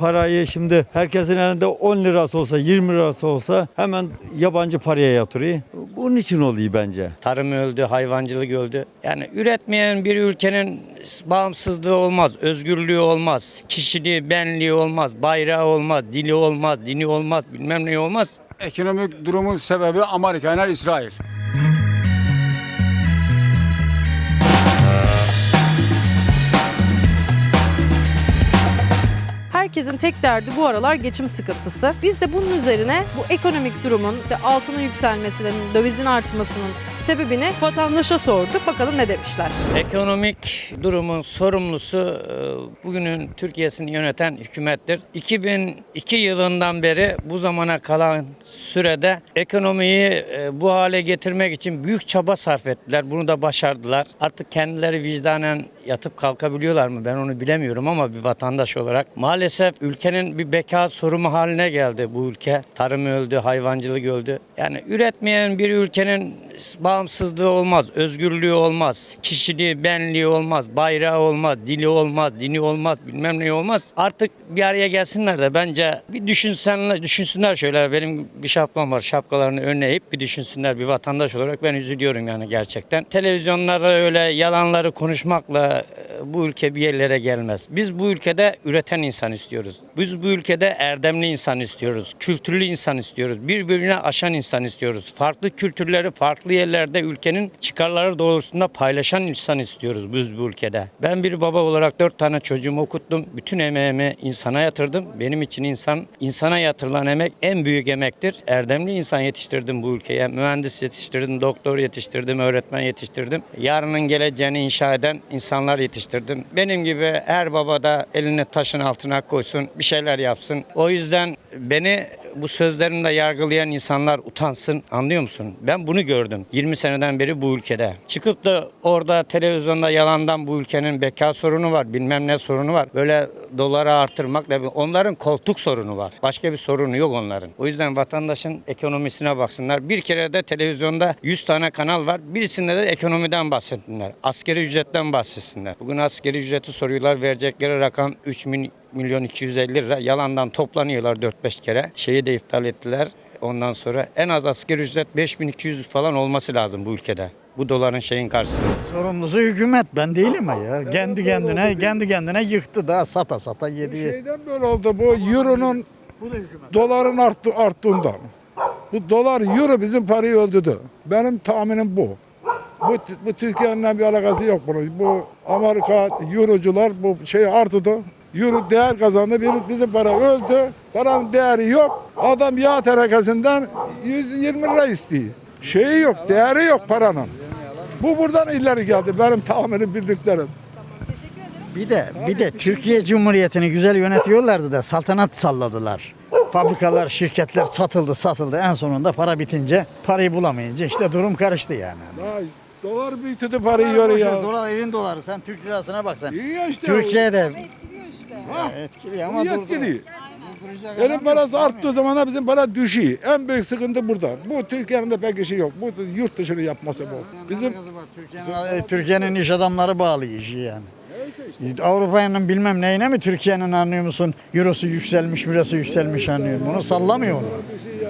parayı şimdi herkesin elinde 10 lirası olsa 20 lirası olsa hemen yabancı paraya yatırıyor. Bunun için oluyor bence. Tarım öldü, hayvancılık öldü. Yani üretmeyen bir ülkenin bağımsızlığı olmaz, özgürlüğü olmaz, kişiliği, benliği olmaz, bayrağı olmaz, dili olmaz, dini olmaz, bilmem ne olmaz. Ekonomik durumun sebebi Amerika ile İsrail. Herkesin tek derdi bu aralar geçim sıkıntısı. Biz de bunun üzerine bu ekonomik durumun, işte altının yükselmesinin, dövizin artmasının sebebini vatandaşa sorduk. Bakalım ne demişler. Ekonomik durumun sorumlusu e, bugünün Türkiye'sini yöneten hükümettir. 2002 yılından beri bu zamana kalan sürede ekonomiyi e, bu hale getirmek için büyük çaba sarf ettiler. Bunu da başardılar. Artık kendileri vicdanen yatıp kalkabiliyorlar mı ben onu bilemiyorum ama bir vatandaş olarak maalesef ülkenin bir beka sorunu haline geldi bu ülke. Tarım öldü, hayvancılık öldü. Yani üretmeyen bir ülkenin bağımsızlığı olmaz, özgürlüğü olmaz, kişiliği, benliği olmaz, bayrağı olmaz, dili olmaz, dini olmaz, bilmem ne olmaz. Artık bir araya gelsinler de bence bir düşünsenler, düşünsünler şöyle benim bir şapkam var. Şapkalarını önüne bir düşünsünler bir vatandaş olarak ben üzülüyorum yani gerçekten. Televizyonlarda öyle yalanları konuşmakla e, bu ülke bir yerlere gelmez. Biz bu ülkede üreten insan istiyoruz. Biz bu ülkede erdemli insan istiyoruz. Kültürlü insan istiyoruz. Birbirine aşan insan istiyoruz. Farklı kültürleri farklı yerlerde ülkenin çıkarları doğrultusunda paylaşan insan istiyoruz biz bu ülkede. Ben bir baba olarak dört tane çocuğumu okuttum. Bütün emeğimi insana yatırdım. Benim için insan, insana yatırılan emek en büyük emektir. Erdemli insan yetiştirdim bu ülkeye. Mühendis yetiştirdim, doktor yetiştirdim, öğretmen yetiştirdim. Yarının geleceğini inşa eden insanlar yetiştirdim. Benim gibi her baba da elini taşın altına koysun, bir şeyler yapsın. O yüzden beni bu sözlerimle yargılayan insanlar utansın. Anlıyor musun? Ben bunu gördüm. 20 seneden beri bu ülkede. Çıkıp da orada televizyonda yalandan bu ülkenin beka sorunu var, bilmem ne sorunu var. Böyle doları artırmakla onların koltuk sorunu var. Başka bir sorunu yok onların. O yüzden vatandaşın ekonomisine baksınlar. Bir kere de televizyonda 100 tane kanal var. Birisinde de ekonomiden bahsetsinler. Askeri ücretten bahsetsinler. Bugün askeri ücreti soruyorlar. Verecekleri rakam 3 min- milyon 250 lira. Yalandan toplanıyorlar 4-5 kere. Şeyi de iptal ettiler. Ondan sonra en az asgari ücret 5200 falan olması lazım bu ülkede. Bu doların şeyin karşısında. Sorumlusu hükümet ben değilim ha ya. Kendi kendine kendi kendine yıktı da sata sata yedi. Şeyden böyle oldu bu euronun doların arttı, arttığından. Bu dolar euro bizim parayı öldürdü. Benim tahminim bu. Bu, bu Türkiye'nin bir alakası yok bunun. Bu Amerika eurocular bu şeyi arttırdı. Euro değer kazandı. Bizim, bizim para öldü. Paranın değeri yok. Adam yağ tenekesinden 120 lira istiyor. Şeyi yok, değeri yok paranın. Bu buradan ileri geldi benim tahminim bildiklerim. Bir de bir de Türkiye Cumhuriyeti'ni güzel yönetiyorlardı da saltanat salladılar. Fabrikalar, şirketler satıldı, satıldı. En sonunda para bitince, parayı bulamayınca işte durum karıştı yani. Ya, dolar bitirdi parayı yoruyor ya. Dolar evin doları. Sen Türk lirasına bak sen. İyi ya işte. Türkiye'de Ha, etkili ama ama yetkili. Benim parası arttığı zaman bizim para düşüyor. En büyük sıkıntı burada. Bu Türkiye'nin de pek işi yok. Bu yurt dışını yapması bu. Bizim Türkiye'nin, Türkiye'nin iş adamları bağlı işi yani. Avrupa'nın bilmem neyine mi Türkiye'nin anlıyor musun? Eurosu yükselmiş, burası yükselmiş anlıyor. Bunu sallamıyor onu.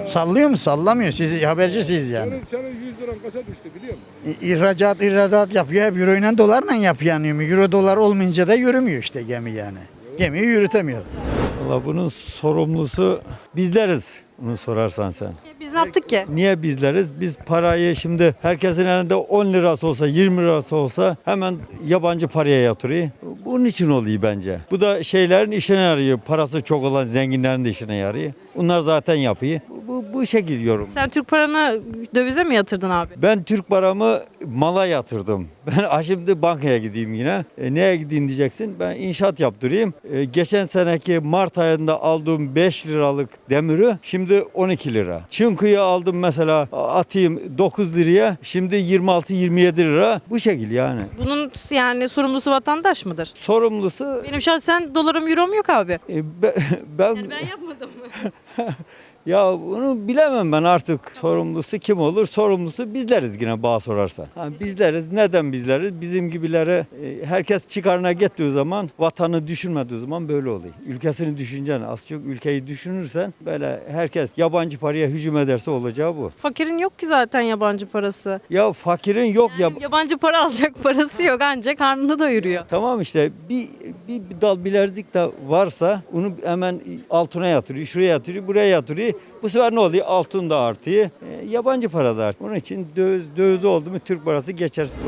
Sallıyor mu? Sallamıyor. Siz habercisiniz yani. senin, senin 100 liran kasa düştü biliyor musun? İhracat, ihracat yapıyor. Hep euro ile dolarla yapıyor anlıyor mu? Euro dolar olmayınca da yürümüyor işte gemi yani. Gemiyi yürütemiyor. Valla bunun sorumlusu bizleriz. Bunu sorarsan sen. Biz ne yaptık ki? Niye bizleriz? Biz parayı şimdi herkesin elinde 10 lirası olsa 20 lirası olsa hemen yabancı paraya yatırıyor. Bunun için oluyor bence. Bu da şeylerin işine yarıyor. Parası çok olan zenginlerin de işine yarıyor. Bunlar zaten yapıyor. Bu, bu, bu şekil yorum. Sen Türk paranı dövize mi yatırdın abi? Ben Türk paramı mala yatırdım. Ben şimdi bankaya gideyim yine. E, neye gideyim diyeceksin. Ben inşaat yaptırayım. E, geçen seneki Mart ayında aldığım 5 liralık demiri şimdi 12 lira. Çınkuyu aldım mesela atayım 9 liraya. Şimdi 26-27 lira. Bu şekil yani. Bunun yani sorumlusu vatandaş mıdır? Sorumlusu Benim şahsen dolarım, eurom yok abi. e, be- ben ben yapmadım. Ya bunu bilemem ben artık sorumlusu kim olur? Sorumlusu bizleriz yine bağ sorarsa. Ha, bizleriz. Neden bizleriz? Bizim gibilere e, herkes çıkarına gittiği zaman vatanı düşünmediği zaman böyle oluyor. Ülkesini düşüneceksin. Az çok ülkeyi düşünürsen böyle herkes yabancı paraya hücum ederse olacağı bu. Fakirin yok ki zaten yabancı parası. Ya fakirin yok ya. Yabancı para alacak parası yok ancak karnını doyuruyor. Tamam işte bir, bir, bir dal bilezik de varsa onu hemen altına yatırıyor, şuraya yatırıyor, buraya yatırıyor. Bu sefer ne oluyor? Altın da artıyor. E, yabancı para da artıyor. Onun için döviz, döviz oldu mu Türk parası geçersiz.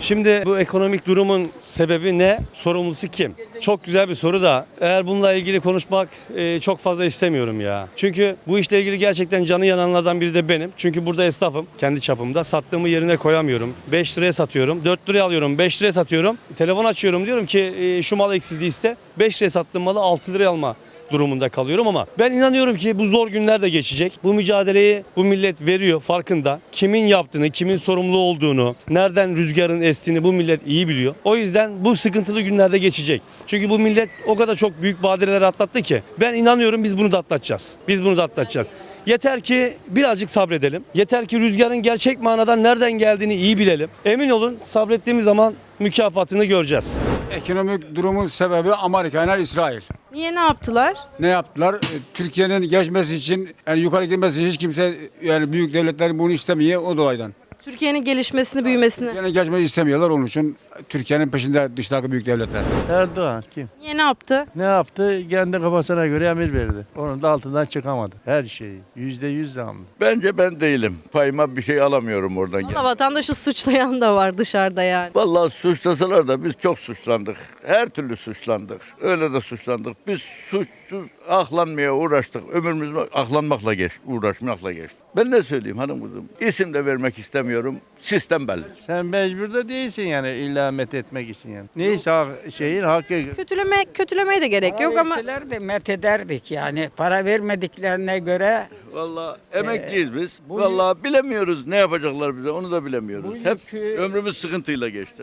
Şimdi bu ekonomik durumun sebebi ne? Sorumlusu kim? Çok güzel bir soru da eğer bununla ilgili konuşmak e, çok fazla istemiyorum ya. Çünkü bu işle ilgili gerçekten canı yananlardan biri de benim. Çünkü burada esnafım kendi çapımda. Sattığımı yerine koyamıyorum. 5 liraya satıyorum. 4 liraya alıyorum. 5 liraya satıyorum. Telefon açıyorum diyorum ki e, şu mal eksildi iste. 5 liraya sattığım malı 6 liraya alma durumunda kalıyorum ama ben inanıyorum ki bu zor günler de geçecek. Bu mücadeleyi bu millet veriyor farkında. Kimin yaptığını, kimin sorumlu olduğunu, nereden rüzgarın estiğini bu millet iyi biliyor. O yüzden bu sıkıntılı günlerde geçecek. Çünkü bu millet o kadar çok büyük badireler atlattı ki ben inanıyorum biz bunu da atlatacağız. Biz bunu da atlatacağız. Yeter ki birazcık sabredelim. Yeter ki rüzgarın gerçek manada nereden geldiğini iyi bilelim. Emin olun sabrettiğimiz zaman mükafatını göreceğiz. Ekonomik durumun sebebi Amerika ile İsrail. Niye ne yaptılar? Ne yaptılar? E, Türkiye'nin geçmesi için, yani yukarı gitmesi için hiç kimse, yani büyük devletler bunu istemiyor o dolaydan. Türkiye'nin gelişmesini, büyümesini. Yani geçmeyi istemiyorlar onun için Türkiye'nin peşinde dıştaki büyük devletler. Erdoğan kim? Niye ne yaptı? Ne yaptı? Kendi kafasına göre emir verdi. Onun da altından çıkamadı. Her şeyi. Yüzde yüz zamlı. Bence ben değilim. Payıma bir şey alamıyorum oradan. Valla vatandaşı suçlayan da var dışarıda yani. Vallahi suçlasalar da biz çok suçlandık. Her türlü suçlandık. Öyle de suçlandık. Biz suçsuz aklanmaya uğraştık. Ömrümüz aklanmakla geç, uğraşmakla geçti. Ben ne söyleyeyim hanım kızım? İsim de vermek istemiyorum. Sistem belli. Sen mecbur da değilsin yani illa met etmek için yani. Neyse hak- şeyin hakkı. Kötüleme, kötülemeye de gerek yok ama Verseler de met ederdik yani. Para vermediklerine göre Vallahi emekliyiz biz. Vallahi bilemiyoruz ne yapacaklar bize onu da bilemiyoruz. Hep yükü- ömrümüz sıkıntıyla geçti.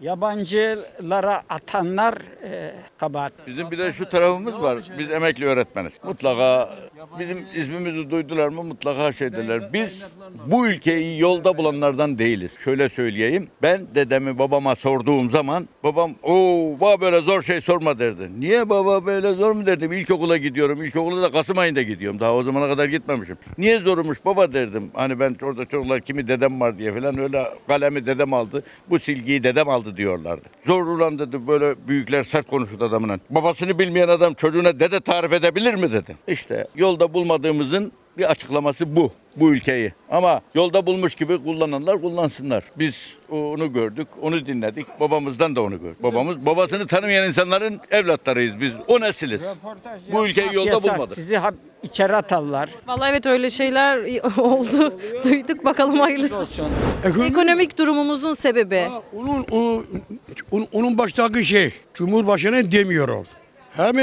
Yabancılara atanlar e, kabahat. Bizim bir de şu tarafımız var. Biz emekli öğretmeniz. Mutlaka bizim ismimizi duydular mı mutlaka şey derler. Biz bu ülkeyi yolda bulanlardan değiliz. Şöyle söyleyeyim. Ben dedemi babama sorduğum zaman babam o baba böyle zor şey sorma derdi. Niye baba böyle zor mu derdim. İlkokula gidiyorum. İlkokula da Kasım ayında gidiyorum. Daha o zamana kadar gitmemişim. Niye zormuş baba derdim. Hani ben orada çocuklar kimi dedem var diye falan öyle kalemi dedem aldı. Bu silgiyi dedem aldı diyorlardı. Zor ulan dedi böyle büyükler sert konuştu adamına. Babasını bilmeyen adam çocuğuna dede tarif edebilir mi dedi. İşte yolda bulmadığımızın bir açıklaması bu. Bu ülkeyi. Ama yolda bulmuş gibi kullananlar kullansınlar. Biz onu gördük, onu dinledik. Babamızdan da onu gördük. Babamız babasını tanımayan insanların evlatlarıyız biz. O nesiliz. Bu ülkeyi yolda Yasak, bulmadı. Sizi içeri atarlar. vallahi evet öyle şeyler oldu. Duyduk bakalım hayırlısı. Ekonomik durumumuzun sebebi. Onun, o, onun, onun baştaki şey, Cumhurbaşkanı demiyorum. Hem,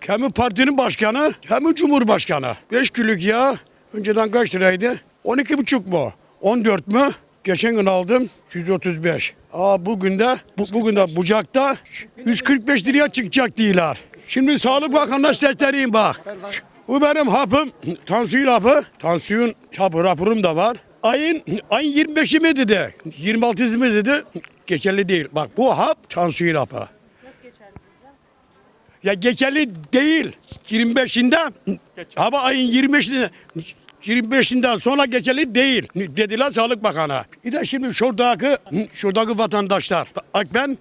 hem partinin başkanı hem Cumhurbaşkanı. 5 kiloluk yağ önceden kaç liraydı? 12 buçuk mu? 14 mü? Geçen gün aldım 135. Aa bugün de bu, bugün de bucakta 145 liraya çıkacak diyorlar. Şimdi Sağlık Bakanı'na sesleneyim bak. Bu benim hapım, tansiyon hapı. Tansiyon hapı raporum da var. Ayın ayın 25'i mi dedi? 26'sı mı dedi? Geçerli değil. Bak bu hap tansiyon hapı. Nasıl geçerli? Ya geçerli değil. 25'inde ama ayın 25'inde 25'inden sonra geçerli değil dediler Sağlık Bakanı. Bir de şimdi şuradaki şuradaki vatandaşlar. Bak ben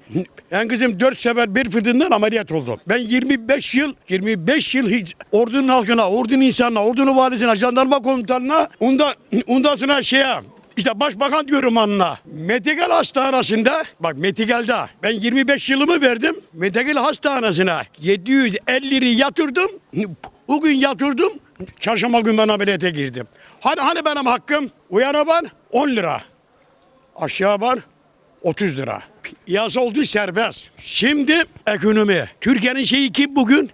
en kızım 4 sefer bir fıdığından ameliyat oldum. Ben 25 yıl 25 yıl hiç ordunun halkına, ordunun insanına, ordunun valisine, jandarma komutanına ondan, ondan sonra şeye işte başbakan diyorum anına. Metegel Hastanesi'nde bak Metegel'de ben 25 yılımı verdim. Metegel Hastanesi'ne 750 lirayı yatırdım. Bugün yatırdım. Çarşamba gün ben ameliyata girdim. Hani hani benim hakkım? Uyana ben 10 lira. Aşağı var 30 lira. Yasa oldu serbest. Şimdi ekonomi. Türkiye'nin şeyi kim bugün?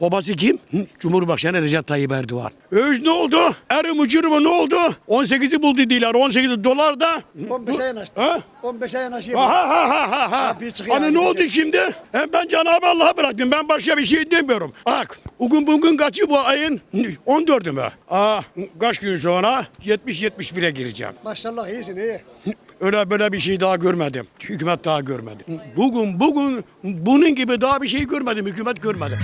Obası kim? Cumhurbaşkanı Recep Tayyip Erdoğan. Öz ne oldu? Erim uçurumu ne oldu? 18'i buldu diyorlar. 18 dolar da. 15'e yanaştı. Ha? 15'e yanaşıyor. Ha ha ha ha ha. Hani ne oldu şey. şimdi? Hem ben Cenab-ı Allah'a bıraktım. Ben başka bir şey demiyorum. Bak bugün bugün kaçı bu ayın 14'ü mü? Aa, kaç gün sonra 70-71'e gireceğim. Maşallah iyisin iyi. Öyle böyle bir şey daha görmedim. Hükümet daha görmedi. Bugün bugün bunun gibi daha bir şey görmedim. Hükümet görmedi.